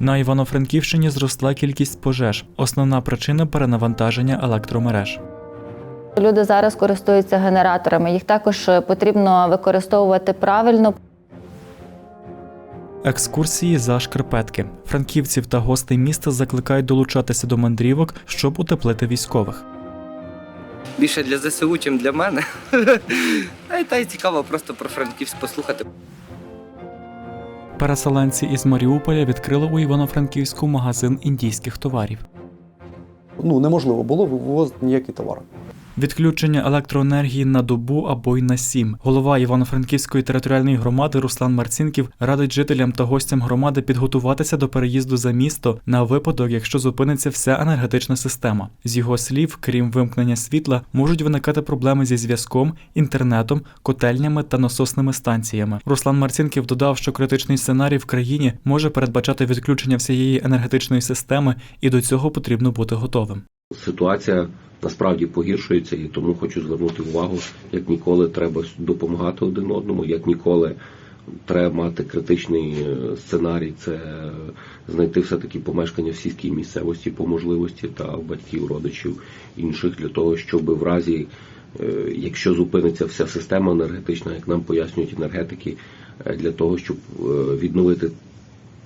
На Івано-Франківщині зросла кількість пожеж. Основна причина перенавантаження електромереж. Люди зараз користуються генераторами. Їх також е, потрібно використовувати правильно. Екскурсії за шкарпетки. Франківців та гостей міста закликають долучатися до мандрівок, щоб утеплити військових. Більше для ЗСУ, чим для мене. Та й та й цікаво просто про Франківськ послухати. Переселенці із Маріуполя відкрили у Івано-Франківську магазин індійських товарів. Ну неможливо було вивозити ніякі товари. Відключення електроенергії на добу або й на сім. Голова Івано-Франківської територіальної громади Руслан Марцінків радить жителям та гостям громади підготуватися до переїзду за місто на випадок, якщо зупиниться вся енергетична система. З його слів, крім вимкнення світла, можуть виникати проблеми зі зв'язком, інтернетом, котельнями та насосними станціями. Руслан Марцінків додав, що критичний сценарій в країні може передбачати відключення всієї енергетичної системи, і до цього потрібно бути готовим. Ситуація насправді погіршується, і тому хочу звернути увагу, як ніколи треба допомагати один одному, як ніколи треба мати критичний е, сценарій, це знайти все-таки помешкання в сільській місцевості по можливості та батьків, родичів інших для того, щоб в разі, е, якщо зупиниться вся система енергетична, як нам пояснюють енергетики, е, для того, щоб відновити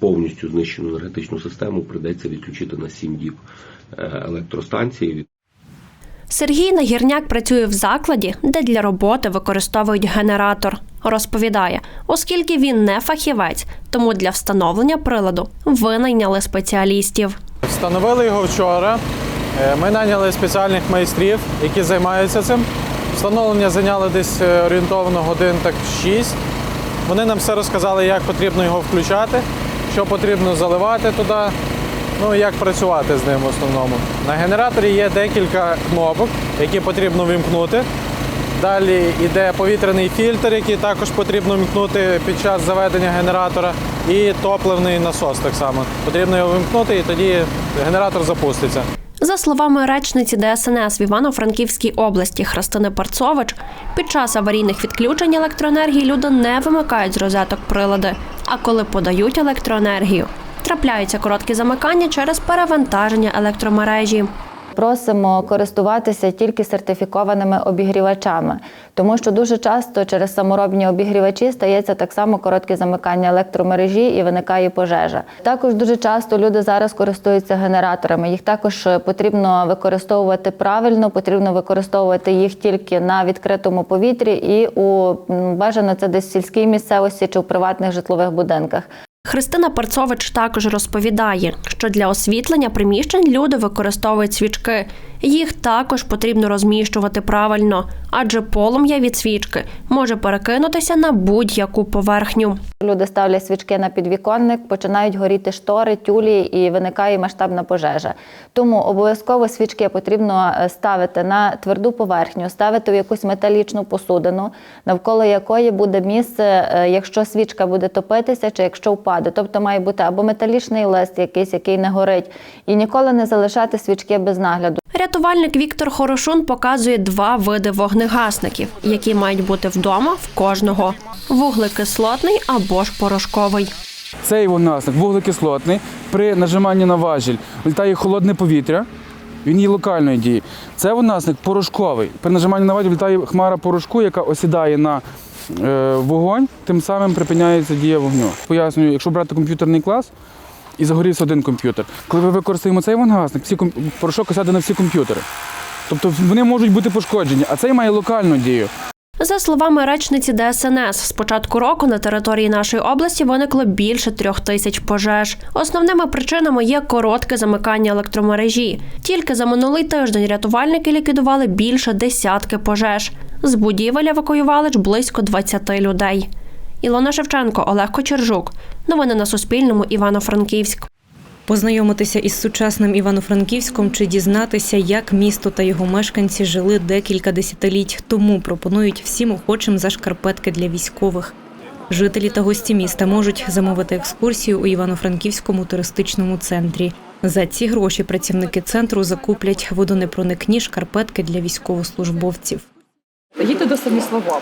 повністю знищену енергетичну систему, придеться відключити на 7 діб е, електростанції. Сергій Нагірняк працює в закладі, де для роботи використовують генератор. Розповідає, оскільки він не фахівець, тому для встановлення приладу винайняли спеціалістів. Встановили його вчора. Е, Ми наняли спеціальних майстрів, які займаються цим. Встановлення зайняло десь е, орієнтовно годин так 6. Вони нам все розказали, як потрібно його включати, що потрібно заливати туди, ну і як працювати з ним в основному. На генераторі є декілька кнопок, які потрібно вимкнути. Далі йде повітряний фільтр, який також потрібно вмкнути під час заведення генератора, і топливний насос так само. Потрібно його вимкнути, і тоді генератор запуститься. За словами речниці ДСНС в Івано-Франківській області Христини Парцович, під час аварійних відключень електроенергії люди не вимикають з розеток прилади. А коли подають електроенергію, трапляються короткі замикання через перевантаження електромережі. Просимо користуватися тільки сертифікованими обігрівачами, тому що дуже часто через саморобні обігрівачі стається так само коротке замикання електромережі і виникає пожежа. Також дуже часто люди зараз користуються генераторами. Їх також потрібно використовувати правильно, потрібно використовувати їх тільки на відкритому повітрі і у бажано це десь в сільській місцевості чи в приватних житлових будинках. Христина Парцович також розповідає, що для освітлення приміщень люди використовують свічки. Їх також потрібно розміщувати правильно, адже полум'я від свічки може перекинутися на будь-яку поверхню. Люди ставлять свічки на підвіконник, починають горіти штори, тюлі і виникає масштабна пожежа. Тому обов'язково свічки потрібно е, ставити на тверду поверхню, ставити в якусь металічну посудину, навколо якої буде місце, е, якщо свічка буде топитися чи якщо впаде. Тобто має бути або металічний лист, якийсь, який не горить, і ніколи не залишати свічки без нагляду. Рятувальник Віктор Хорошун показує два види вогнегасників, які мають бути вдома в кожного: вуглекислотний або ж порошковий. Цей вогнасник вуглекислотний. При нажиманні на важіль літає холодне повітря. Він є локальної дії. Це вогнасник порошковий. При нажиманні на важіль літає хмара порошку, яка осідає на е, вогонь, тим самим припиняється дія вогню. Пояснюю, якщо брати комп'ютерний клас і загорівся один комп'ютер, коли ми використаємо цей вогнегасник, всі ком- порошок осяде на всі комп'ютери. Тобто вони можуть бути пошкоджені, а цей має локальну дію. За словами речниці ДСНС, з початку року на території нашої області виникло більше трьох тисяч пожеж. Основними причинами є коротке замикання електромережі. Тільки за минулий тиждень рятувальники ліквідували більше десятки пожеж. З будівель евакуювали ж близько 20 людей. Ілона Шевченко, Олег Кочержук. Новини на Суспільному. Івано-Франківськ. Познайомитися із сучасним Івано-Франківськом чи дізнатися, як місто та його мешканці жили декілька десятиліть тому, пропонують всім охочим за шкарпетки для військових. Жителі та гості міста можуть замовити екскурсію у Івано-Франківському туристичному центрі. За ці гроші працівники центру закуплять водонепроникні шкарпетки для військовослужбовців. Їдьте до Станіслава.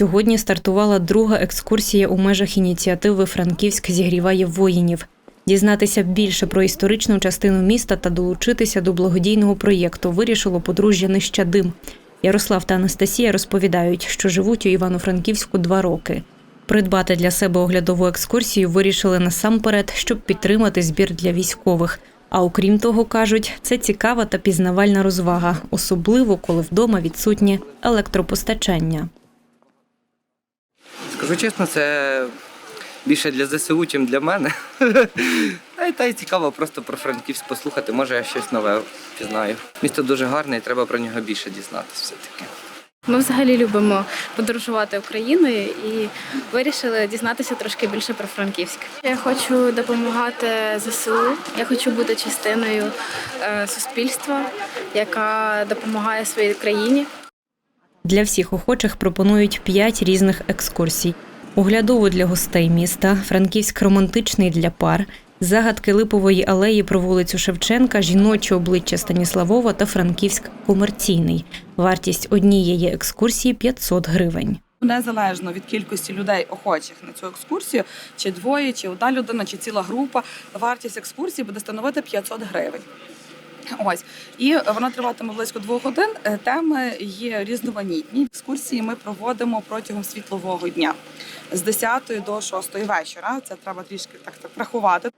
Сьогодні стартувала друга екскурсія у межах ініціативи Франківськ зігріває воїнів. Дізнатися більше про історичну частину міста та долучитися до благодійного проєкту вирішило подружжя Нещадим. Ярослав та Анастасія розповідають, що живуть у Івано-Франківську два роки. Придбати для себе оглядову екскурсію вирішили насамперед, щоб підтримати збір для військових. А окрім того, кажуть, це цікава та пізнавальна розвага, особливо коли вдома відсутнє електропостачання. Скажу чесно, це більше для ЗСУ, чим для мене. Та й та й цікаво просто про Франківськ послухати, може я щось нове пізнаю. Місто дуже гарне і треба про нього більше дізнатися все-таки. Ми взагалі любимо подорожувати Україною і вирішили дізнатися трошки більше про Франківськ. Я хочу допомагати ЗСУ. Я хочу бути частиною е, суспільства, яка допомагає своїй країні. Для всіх охочих пропонують п'ять різних екскурсій: оглядову для гостей міста, Франківськ романтичний для пар, загадки липової алеї про вулицю Шевченка, жіноче обличчя Станіславова та Франківськ комерційний. Вартість однієї екскурсії 500 гривень. Незалежно від кількості людей, охочих на цю екскурсію, чи двоє, чи одна людина, чи ціла група, вартість екскурсії буде становити 500 гривень. Ось і вона триватиме близько двох годин. Е, Теми є різноманітні. Екскурсії ми проводимо протягом світлового дня з 10 до 6 вечора. Це треба трішки так, так рахувати.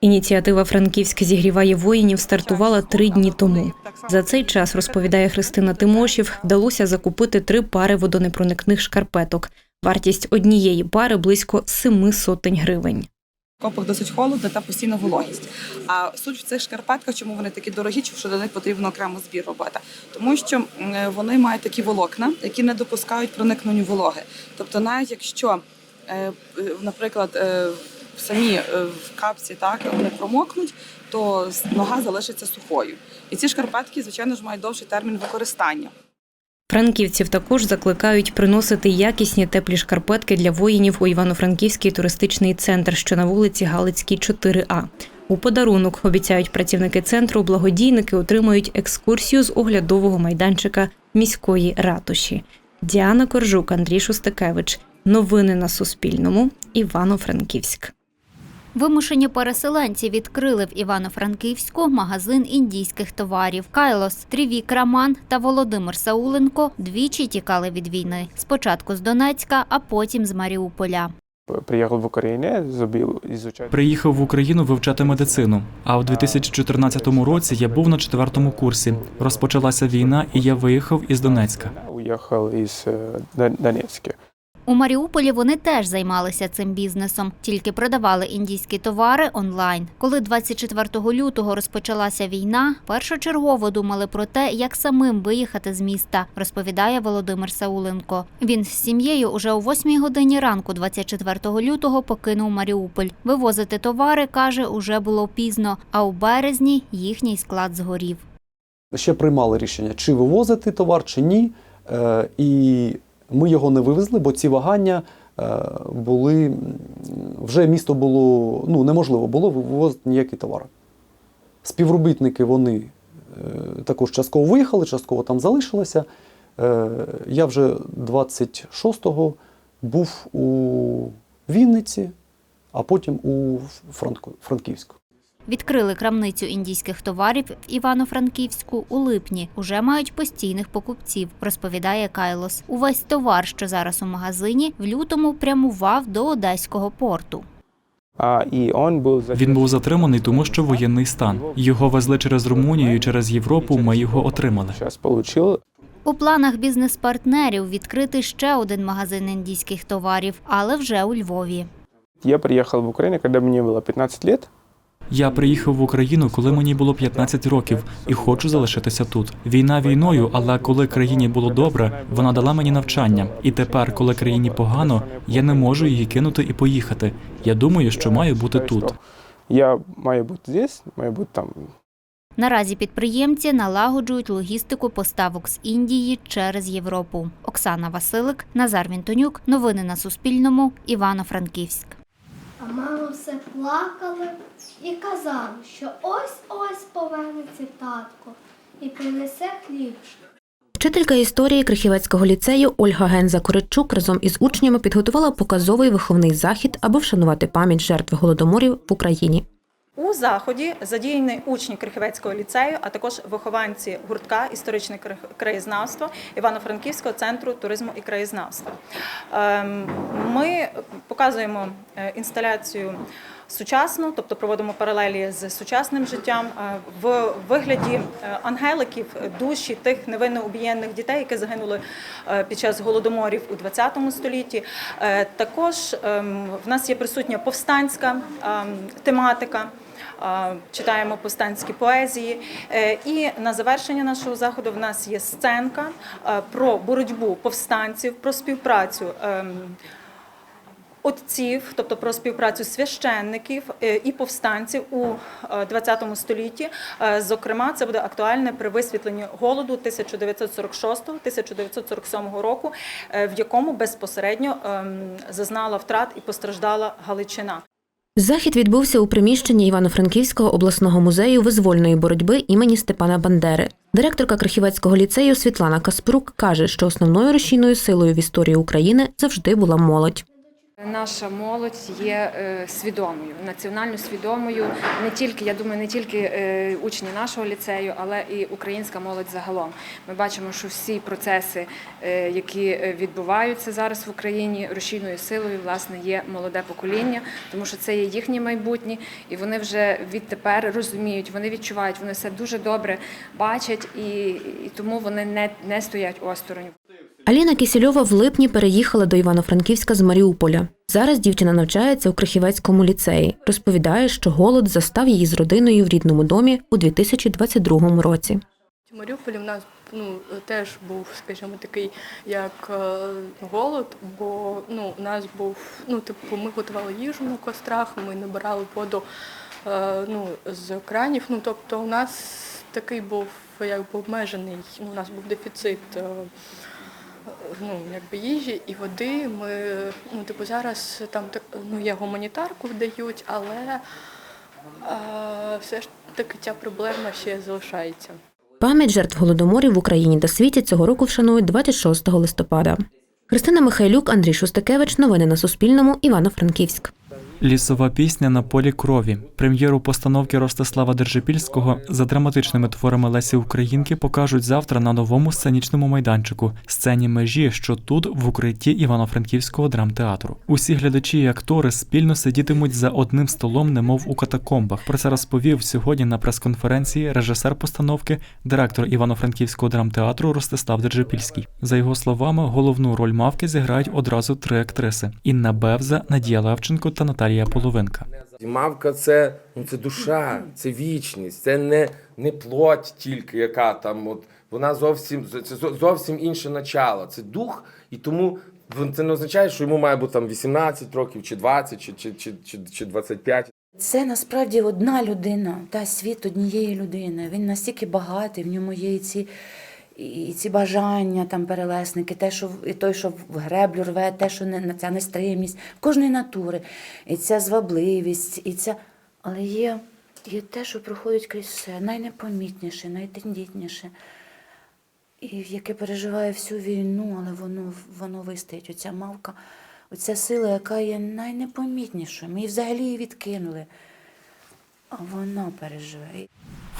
Ініціатива Франківськ зігріває воїнів стартувала три дні тому. За цей час, розповідає Христина Тимошів, вдалося закупити три пари водонепроникних шкарпеток. Вартість однієї пари близько семи сотень гривень. Копах досить холодно та постійна вологість. А суть в цих шкарпетках, чому вони такі дорогі, чи що до них потрібно окремо збір робити? Тому що вони мають такі волокна, які не допускають проникненню вологи. Тобто, навіть якщо, е, наприклад, е, самі е, в капці так вони промокнуть, то нога залишиться сухою. І ці шкарпетки, звичайно ж, мають довший термін використання. Франківців також закликають приносити якісні теплі шкарпетки для воїнів у Івано-Франківський туристичний центр, що на вулиці Галицькій, 4А. У подарунок обіцяють працівники центру. Благодійники отримають екскурсію з оглядового майданчика міської ратуші. Діана Коржук, Андрій Шустакевич. Новини на Суспільному. Івано-Франківськ. Вимушені переселенці відкрили в Івано-Франківську магазин індійських товарів. Кайлос, Трівік Раман та Володимир Сауленко двічі тікали від війни. Спочатку з Донецька, а потім з Маріуполя. Приїхав в Україну. Приїхав в Україну вивчати медицину. А в 2014 році я був на четвертому курсі. Розпочалася війна, і я виїхав із Донецька. Уїхав із е, Донецька. У Маріуполі вони теж займалися цим бізнесом, тільки продавали індійські товари онлайн. Коли 24 лютого розпочалася війна, першочергово думали про те, як самим виїхати з міста, розповідає Володимир Сауленко. Він з сім'єю уже о 8 годині ранку, 24 лютого, покинув Маріуполь. Вивозити товари каже, уже було пізно. А у березні їхній склад згорів. Ще приймали рішення, чи вивозити товар, чи ні. Е, І ми його не вивезли, бо ці вагання е, були вже місто було ну неможливо було вивозити ніякі товари. Співробітники вони е, також частково виїхали, частково там залишилися. Е, Я вже 26-го був у Вінниці, а потім у Франківську. Відкрили крамницю індійських товарів в Івано-Франківську у липні. Уже мають постійних покупців, розповідає Кайлос. Увесь товар, що зараз у магазині, в лютому прямував до одеського порту. А, і он був Він був затриманий, тому що воєнний стан. Його везли через Румунію, і через Європу. Ми його отримали. У планах бізнес-партнерів відкрити ще один магазин індійських товарів, але вже у Львові. Я приїхав в Україну, коли мені було 15 років. Я приїхав в Україну, коли мені було 15 років, і хочу залишитися тут. Війна війною, але коли країні було добре, вона дала мені навчання. І тепер, коли країні погано, я не можу її кинути і поїхати. Я думаю, що маю бути тут. Я маю бути здесь, маю бути там. Наразі підприємці налагоджують логістику поставок з Індії через Європу. Оксана Василик, Назар Вінтонюк. Новини на Суспільному. Івано-Франківськ. А мама все плакала і казали, що ось-ось повернеться татко і принесе хліб. Вчителька історії Крихівецького ліцею Ольга Генза Коричук разом із учнями підготувала показовий виховний захід, аби вшанувати пам'ять жертв голодоморів в Україні. У заході задіяні учні Крихівецького ліцею, а також вихованці гуртка історичне краєзнавство Івано-Франківського центру туризму і краєзнавства. Ем, Ми показуємо е, інсталяцію сучасну, тобто проводимо паралелі з сучасним життям е, в вигляді е, ангеликів, душі тих невинно убієнних дітей, які загинули під час голодоморів у ХХ столітті. Також ем, в нас є присутня повстанська ем, тематика. Читаємо повстанські поезії, Е, і на завершення нашого заходу в нас є сценка е, про боротьбу повстанців, про співпрацю ем, отців, тобто про співпрацю священників е, і повстанців у 20 столітті. Зокрема, це буде актуальне при висвітленні голоду 1946-1947 року, в якому безпосередньо ем, зазнала втрат і постраждала Галичина. Захід відбувся у приміщенні Івано-Франківського обласного музею визвольної боротьби імені Степана Бандери. Директорка Крахівецького ліцею Світлана Каспрук каже, що основною рушійною силою в історії України завжди була молодь. Наша молодь є е, свідомою, національно свідомою. Не тільки я думаю, не тільки е, учні нашого ліцею, але і українська молодь загалом. Ми бачимо, що всі процеси, е, які відбуваються зараз в Україні, рушійною силою власне є молоде покоління, тому що це є їхнє майбутнє, і вони вже відтепер розуміють, вони відчувають, вони все дуже добре бачать, і, і тому вони не, не стоять осторонь. Аліна Кісільова в липні переїхала до Івано-Франківська з Маріуполя. Зараз дівчина навчається у Крихівецькому ліцеї. Розповідає, що голод застав її з родиною в рідному домі у 2022 році. В Маріуполі в нас ну теж був, скажімо, такий як е, голод, бо ну у нас був ну, типу, ми готували їжу на кострах, ми набирали воду е, ну, з кранів. Ну тобто, у нас такий був якби обмежений. Ну, у нас був дефіцит. Ну, якби їжі і води. Ми ну, типу, зараз там ну, є гуманітарку вдають, але е, все ж таки ця проблема ще залишається. Пам'ять жертв голодоморів в Україні та світі цього року вшанують 26 листопада. Христина Михайлюк, Андрій Шустакевич. Новини на Суспільному. Івано-Франківськ. Лісова пісня на полі крові. Прем'єру постановки Ростислава Держипільського за драматичними творами Лесі Українки покажуть завтра на новому сценічному майданчику сцені межі, що тут в укритті Івано-Франківського драмтеатру. Усі глядачі і актори спільно сидітимуть за одним столом, немов у катакомбах. Про це розповів сьогодні на прес-конференції режисер постановки, директор Івано-Франківського драмтеатру Ростислав Держипільський. За його словами, головну роль мавки зіграють одразу три актриси: Інна Бевза, Надія Левченко та Наталія Половинка. Мавка це, ну, це душа, це вічність, це не, не плоть тільки, яка там. От, вона зовсім це зовсім інше начало. Це дух, і тому це не означає, що йому має бути там 18 років, чи 20, чи, чи, чи, чи, чи 25. Це насправді одна людина, та світ однієї людини. Він настільки багатий, в ньому є і ці, і ці бажання, там перелесники, те, що і той, що в греблю рве, те, що не, ця нестримість, кожної натури, і ця звабливість, і ця. Але є, є те, що проходить крізь все, найнепомітніше, найтендітніше, і яке переживає всю війну, але воно, воно вистоїть. Оця мавка, оця сила, яка є найнепомітнішою. Ми її взагалі її відкинули. А воно переживе.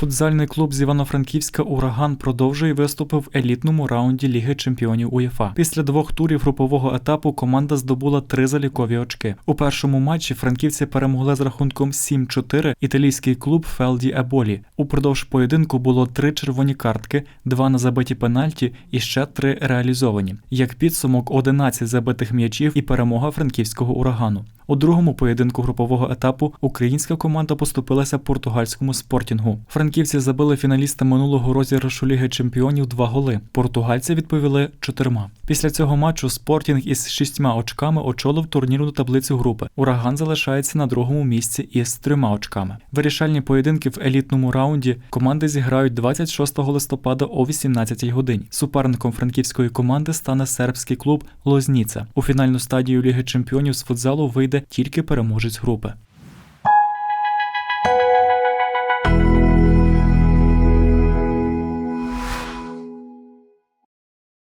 Футзальний клуб з Івано-Франківська Ураган продовжує виступи в елітному раунді Ліги Чемпіонів УЄФА. Після двох турів групового етапу команда здобула три залікові очки. У першому матчі франківці перемогли з рахунком 7-4 італійський клуб Фелді Еболі. Упродовж поєдинку було три червоні картки, два на забиті пенальті і ще три реалізовані. Як підсумок 11 забитих м'ячів і перемога франківського урагану. У другому поєдинку групового етапу українська команда поступилася португальському спортінгу. Франківці забили фіналіста минулого розіграшу Ліги Чемпіонів два голи. Португальці відповіли чотирма. Після цього матчу спортінг із шістьма очками очолив турнірну таблицю групи. Ураган залишається на другому місці із трьома очками. Вирішальні поєдинки в елітному раунді команди зіграють 26 листопада о 18 годині. Суперником франківської команди стане сербський клуб Лозніца. У фінальну стадію Ліги Чемпіонів з футзалу вийде тільки переможець групи.